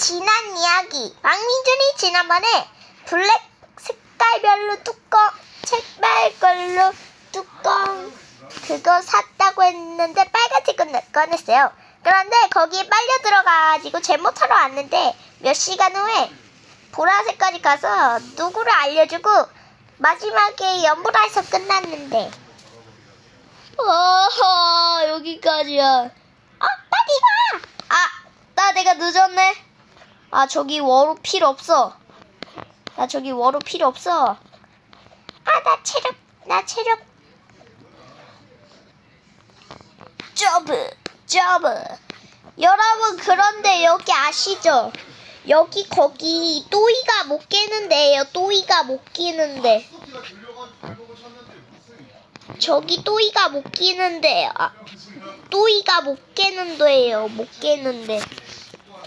지난 이야기. 왕민준이 지난번에 블랙 색깔별로 뚜껑, 색깔별로 뚜껑 그거 샀다고 했는데 빨간색은 꺼냈어요. 그런데 거기에 빨려 들어가가지고 제못하러 왔는데 몇 시간 후에 보라색까지 가서 누구를 알려주고 마지막에 연보라에서 끝났는데 어허 여기까지야. 어 빨리 와! 아, 나 내가 늦었네. 아, 저기 워로 필요 없어. 나 저기 워로 필요 없어. 아 나 체력 나 체력 점프, 점프. 여러분, 그런데 여기 아시죠? 여기 거기 또이가 못 깨는데요. 또이가 못 끼는데. 저기 또이가 못 끼는데. 아, 또이가 못 깨는데요. 못 깨는데.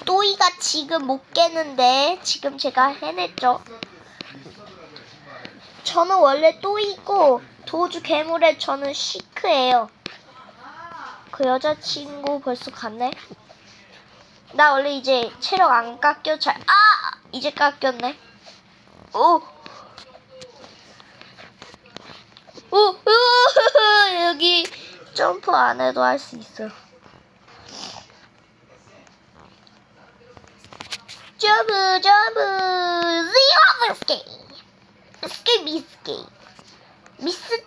또이가 지금 못 깨는데. 지금 제가 해냈죠. 저는 원래 또이고 도주 괴물에 저는 시크예요. 그 여자친구 벌써 갔네? 나 원래 이제 체력 안 깎여 잘, 아! 이제 깎였네. 오! 오! 오! 여기 점프 안 해도 할 수 있어. 점프, 점프! 스케이 미스케이. 미스.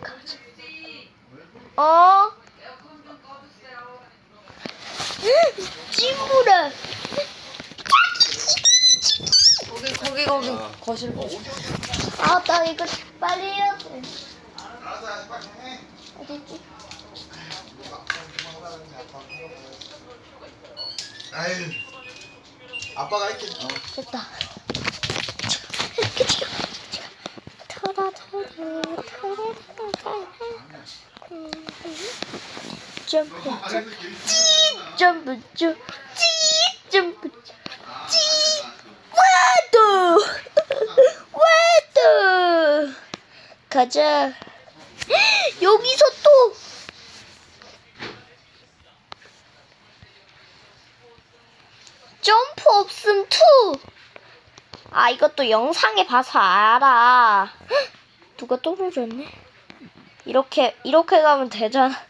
가자. 어? 찜무래. 거기 거기 거기 거실 거실. 아, 나 이거 빨리 해야 돼. 어딨지? 아유, 아빠가 할게. 어. 됐다. 타라 타라 타라 타라 점프 점프 찌 점프 점프 찌 점프 찌 와도 와도 가자 여기서 또 점프 없음 투. 아 이것도 영상에 봐서 알아. 헉, 누가 떨어졌네. 이렇게 이렇게 가면 되잖아.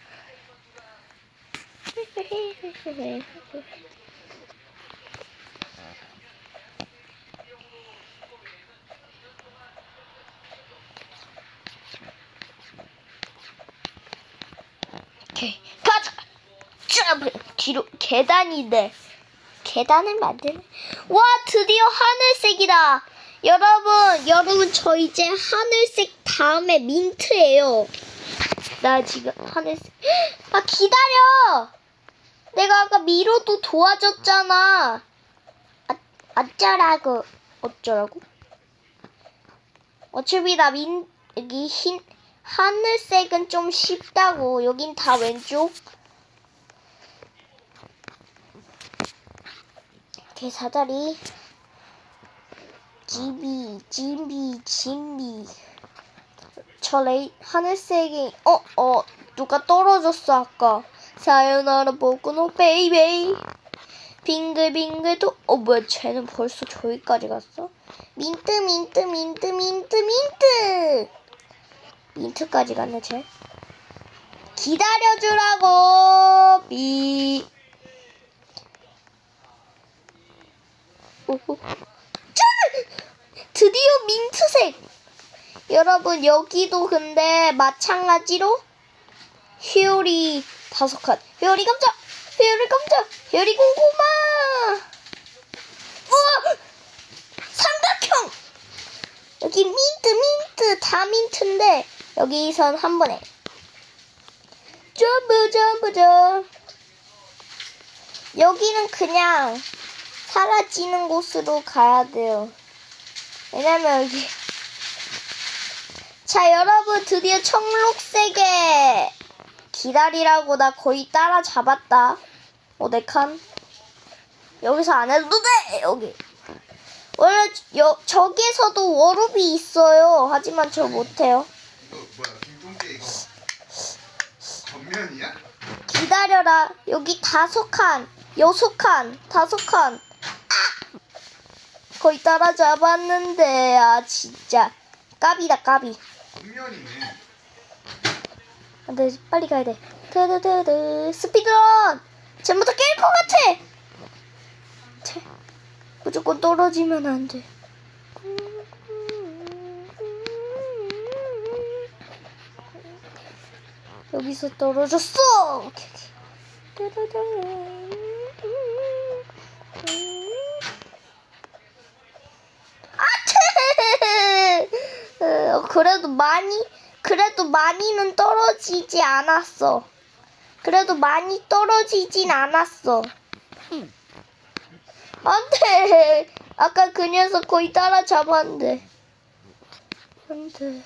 오케이 가자. 점프 뒤로 계단이네. 계단을 만드네. 와, 드디어 하늘색이다. 여러분, 여러분, 저 이제 하늘색 다음에 민트예요. 나 지금 하늘색. 아, 기다려! 내가 아까 미로도 도와줬잖아. 아, 어쩌라고. 어쩌라고? 어차피 나 민, 여기 흰, 하늘색은 좀 쉽다고. 여긴 다 왼쪽. 이렇게 사다리. 지비 진비 진비. 저 레이 하늘색이 어어 누가 떨어졌어 아까? 사요나라 보고노 베이베이. 빙글빙글 도 어 뭐야 쟤는 벌써 저기까지 갔어? 민트 민트 민트 민트 민트. 민트까지 갔네 쟤. 기다려주라고 비 짠! 드디어 민트색! 여러분, 여기도 근데 마찬가지로 회오리 다섯 칸. 회오리 깜짝! 회오리 깜짝! 회오리 고구마! 우와! 삼각형! 여기 민트, 민트, 다 민트인데, 여기선 한 번에. 점프, 점프, 점프. 여기는 그냥 사라지는 곳으로 가야 돼요. 왜냐면 여기. 자, 여러분, 드디어 청록색에 기다리라고 나 거의 따라잡았다. 어, 네 칸. 여기서 안 해도 돼! 여기. 원래 여, 저기에서도 워룹이 있어요. 하지만 저 못해요. 너 뭐야, 김종대 이거 전면이야? 기다려라. 여기 다섯 칸. 여섯 칸, 다섯 칸. 아! 거의 따라잡았는데, 아, 진짜. 까비다, 까비. 국면이네. 안 돼, 빨리 가야 돼. 드드드드, 스피드런! 다깰것 같아! 채, 무조건 떨어지면 안 돼. 여기서 떨어졌어! 오케이, 오케이. 그래도 많이, 그래도 많이는 떨어지지 않았어. 그래도 많이 떨어지진 않았어. 안 돼. 아까 그 녀석 거의 따라잡았는데. 안 돼.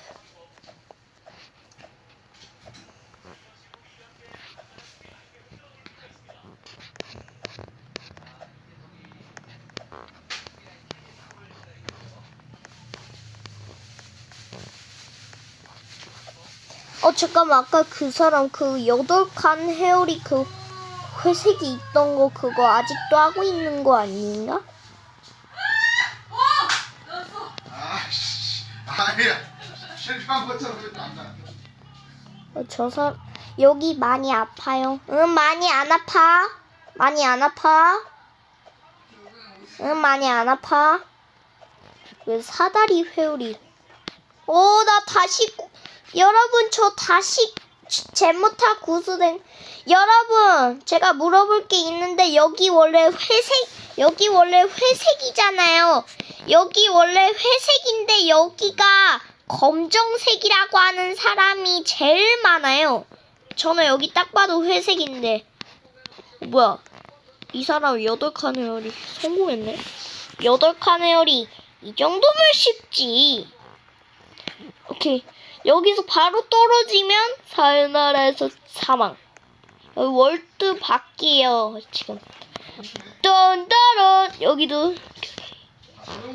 어 잠깐만 아까 그 사람 그 여덟 칸 헤어리 그 회색이 있던 거 그거 아직도 하고 있는 거 아닌가? 실패한 것처럼 난다. 어, 저 사람 여기 많이 아파요. 응 많이 안 아파. 많이 안 아파. 응 많이 안 아파. 왜 사다리 회오리? 오나 다시 구- 여러분 저 다시 제모타 구수된 여러분 제가 물어볼 게 있는데 여기 원래 회색 여기 원래 회색이잖아요. 여기 원래 회색인데 여기가 검정색이라고 하는 사람이 제일 많아요. 저는 여기 딱 봐도 회색인데 어, 뭐야 이 사람 여덟 칸 회열이 성공했네. 여덟 칸 회열이 이 정도면 쉽지. 오케이 여기서 바로 떨어지면 사요나라에서 사망. 여기 월드 밖이에요 지금. 딴따란 여기도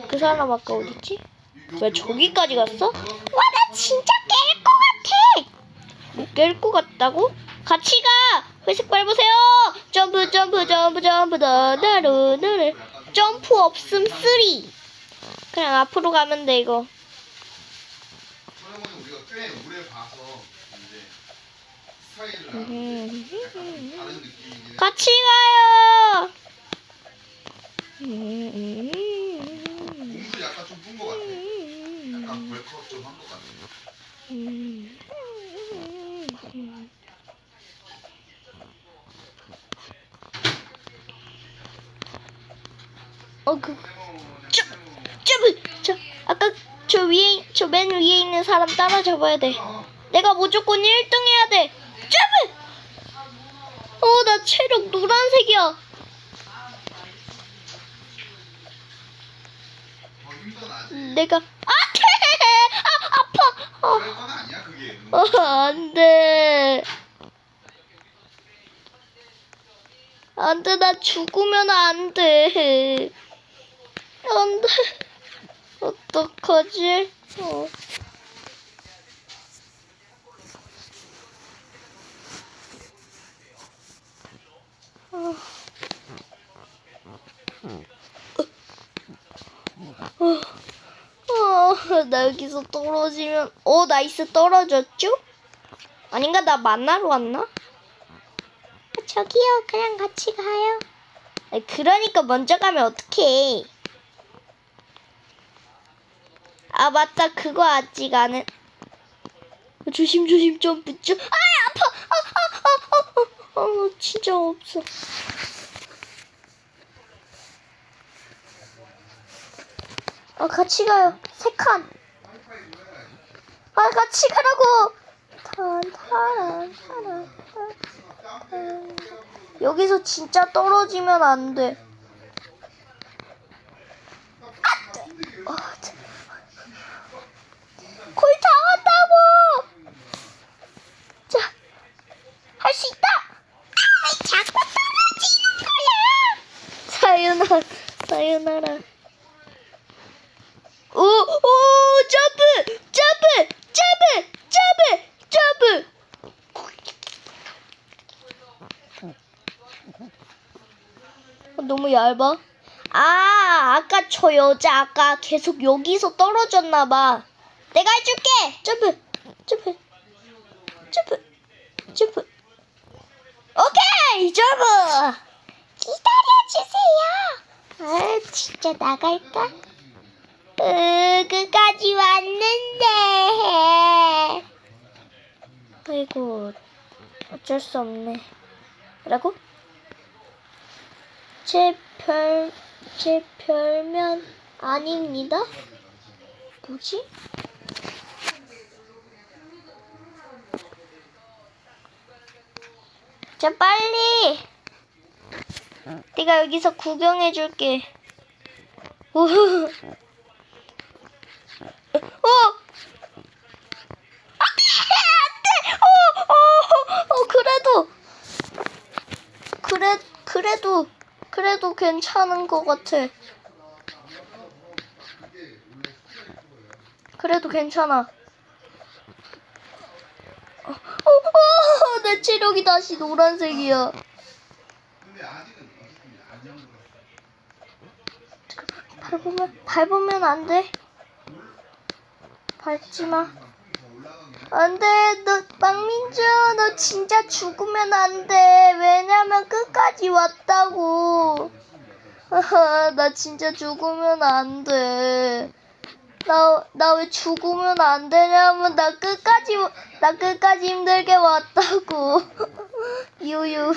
그 사람 아까 어딨지? 왜 저기까지 갔어? 와, 나 진짜 깰 것 같아. 못깰 것 같다고? 같이 가! 회색 밟으세요! 점프, 점프, 점프, 점프, 나나르나르 점프 없음 쓰리. 그냥 앞으로 가면 돼, 이거. 꽤 오래 봐서 이제 스타일을 알고 음. 약간 다른 느낌이긴 해. 같이 가요! 음, 몸도 약간 좀푼것 같아. 약간 벌크업 좀한 것 같아. 어, 그, 저! 저, 아까 저 위에, 저 맨 위에 있는 사람 따라 잡아야 돼. 내가 무조건 1등 해야 돼. 점프! 어, 나 체력 노란색이야. 내가, 아, 아, 아파! 어. 어, 안 돼. 안 돼, 나 죽으면 안 돼. 안 돼. 어떡하지? 어. 어. 어, 나 여기서 떨어지면, 어, 나이스 떨어졌죠? 아닌가? 나 만나러 왔나? 아, 저기요, 그냥 같이 가요. 그러니까 먼저 가면 어떡해. 아, 맞다. 그거 아직 안 해. 어, 조심, 조심, 점프, 점. 아, 아파! 아, 아, 아, 아, 아, 아, 진짜 없어. 아, 같이 가요. 세 칸. 아, 같이 가라고. 여기서 진짜 떨어지면 안 돼. 아, 네. 어, 참. 거의 다 왔다고. 자, 할 수 있다. 아, 왜 자꾸 떨어지는 거야? 사유나라, 사유나라. 오, 오, 점프, 점프, 점프, 점프, 점프. 너무 얇아. 아, 아까 저 여자 아까 계속 여기서 떨어졌나 봐. 내가 해줄게. 점프, 점프, 점프. 점프. 기다려주세요. 아, 진짜 나갈까? 으, 끝까지 왔는데. 아이고, 어쩔 수 없네. 뭐라고? 제 별, 제 별면 아닙니다. 뭐지? 자, 빨리! 내가 여기서 구경해줄게. 우후. 어! 안돼! 어, 어, 어, 그래도 그래 그래도 그래도 괜찮은 것 같아. 그래도 괜찮아. 어, 어, 어, 내 체력이 다시 노란색이야. 밟으면 밟으면 안 돼. 밟지 마. 안 돼, 너, 박민주, 너 진짜 죽으면 안 돼. 왜냐면 끝까지 왔다고. 나 진짜 죽으면 안 돼. 나, 나 왜 죽으면 안 되냐면, 나 끝까지, 나 끝까지 힘들게 왔다고. 유유.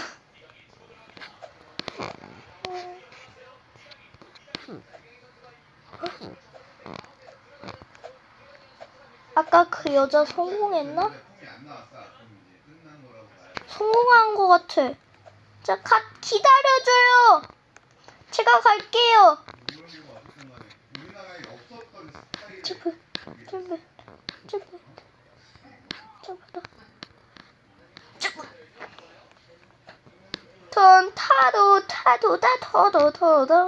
아까 그 여자 성공했나? 성공한 것 같아. 자, 가, 기다려줘요. 제가 갈게요. 우리나라에 없었던 스타일 점프, 점프, 점프. 점프. 돈 타도 타도 다 터도 터도 다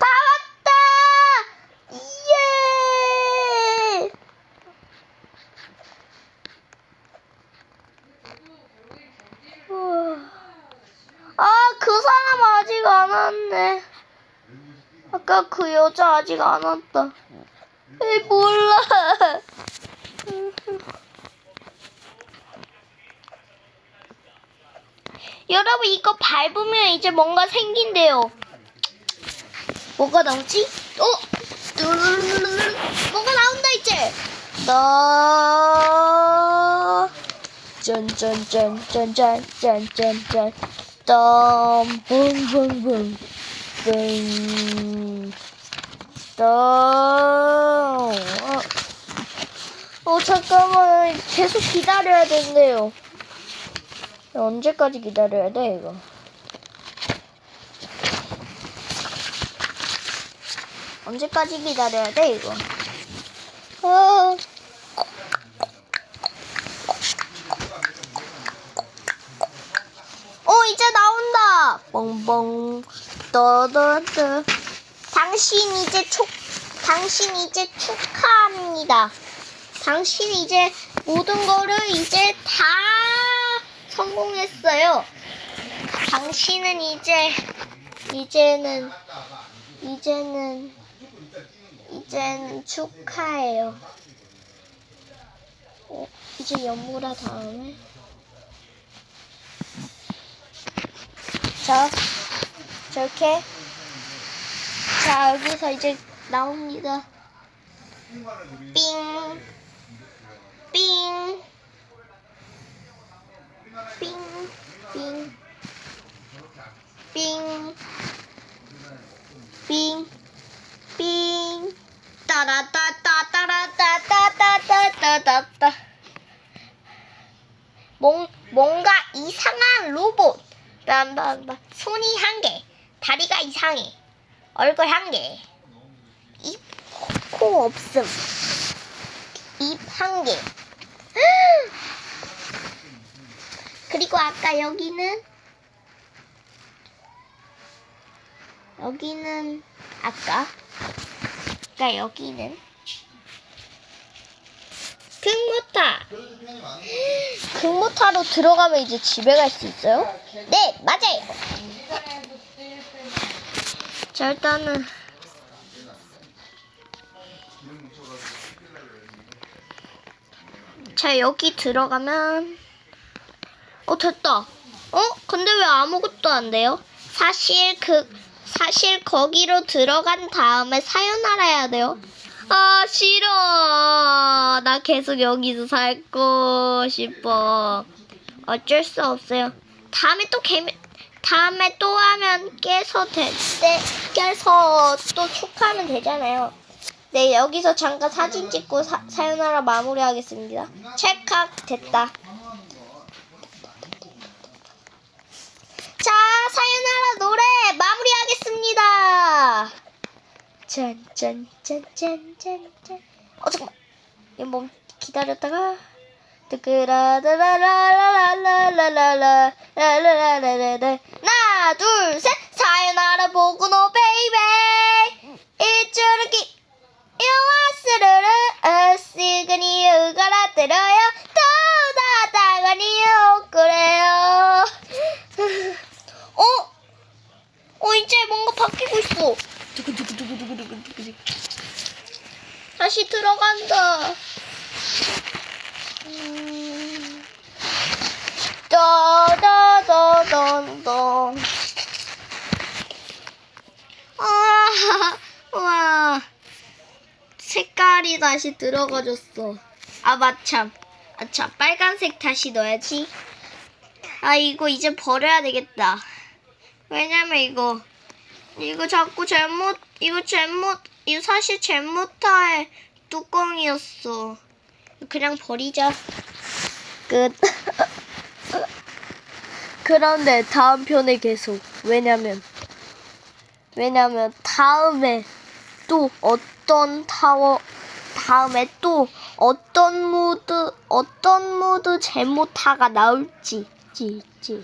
왔다. 예. 우와. 아, 그 사람 아직 안 왔네. 아까 그 여자 아직 안 왔다. 에이, 몰라. 여러분, 이거 밟으면 이제 뭔가 생긴대요. 뭐가 나오지? 어? 뭐가 나온다, 이제. 나. 짠짠짠짠짠짠짠짠. 땀. 붕붕붕. 붕. 땀. 어. 어, 잠깐만. 계속 기다려야 된대요. 언제까지 기다려야 돼, 이거? 언제까지 기다려야 돼, 이거? 어. 어, 이제 나온다! 뻥뻥, 떠떠떠. 당신 이제 축, 당신 이제 축하합니다. 당신 이제 모든 거를 이제 다 성공했어요. 당신은 이제, 이제는, 이제는, 이제는 축하해요. 어, 이제 연무라 다음에. 자, 저렇게. 자, 여기서 이제 나옵니다. 삥. 삥. 삥. 삥. 삥. 삥. 삥. 따라따따 따라따따따따따따따. 뭔 뭔가 이상한 로봇. 빰빰빰. 손이 한 개, 다리가 이상해. 얼굴 한 개. 입, 코 없음. 입 한 개. 그리고 아까 여기는 여기는 아까 아까 여기는 금모타 금모타로 들어가면 이제 집에 갈 수 있어요? 네 맞아요 자 일단은. 자 여기 들어가면. 어 됐다. 어? 근데 왜 아무것도 안 돼요? 사실 그 사실 거기로 들어간 다음에 사요나라 해야 돼요. 아 싫어. 나 계속 여기서 살고 싶어. 어쩔 수 없어요. 다음에 또 개미 다음에 또 하면 깨서 될 때 깨서 또 축하하면 되잖아요 네, 여기서 잠깐 사진 찍고 사, 사연하라 마무리하겠습니다. 찰칵 됐다. 자, 사연하라 노래 마무리하겠습니다. 짠짠짠짠짠짠. 어 잠깐만. 이거 뭐 기다렸다가 뜨끄라드라라라라라라라라라라라라라 하나 둘셋 사연하라 보고노 베이베 이쭈르기 요와 스르르 어시그니 으가라 들어요 또다다가니요 그래요 어? 어 이제 뭔가 바뀌고 있어 다시 들어간다 음. 따다다단단 아, 와. 색깔이 다시 들어가졌어. 아, 마참. 아참, 빨간색 다시 넣어야지. 아, 이거 이제 버려야 되겠다. 왜냐면 이거, 이거 자꾸 잘못, 이거 잘못, 이거 사실 잘못할 뚜껑이었어. 그냥 버리자. 끝. 그런데 다음 편에 계속. 왜냐면, 왜냐면 다음에 또 어떤 타워 다음에 또 어떤 모드 어떤 모드 제모타가 나올지 지, 지, 예.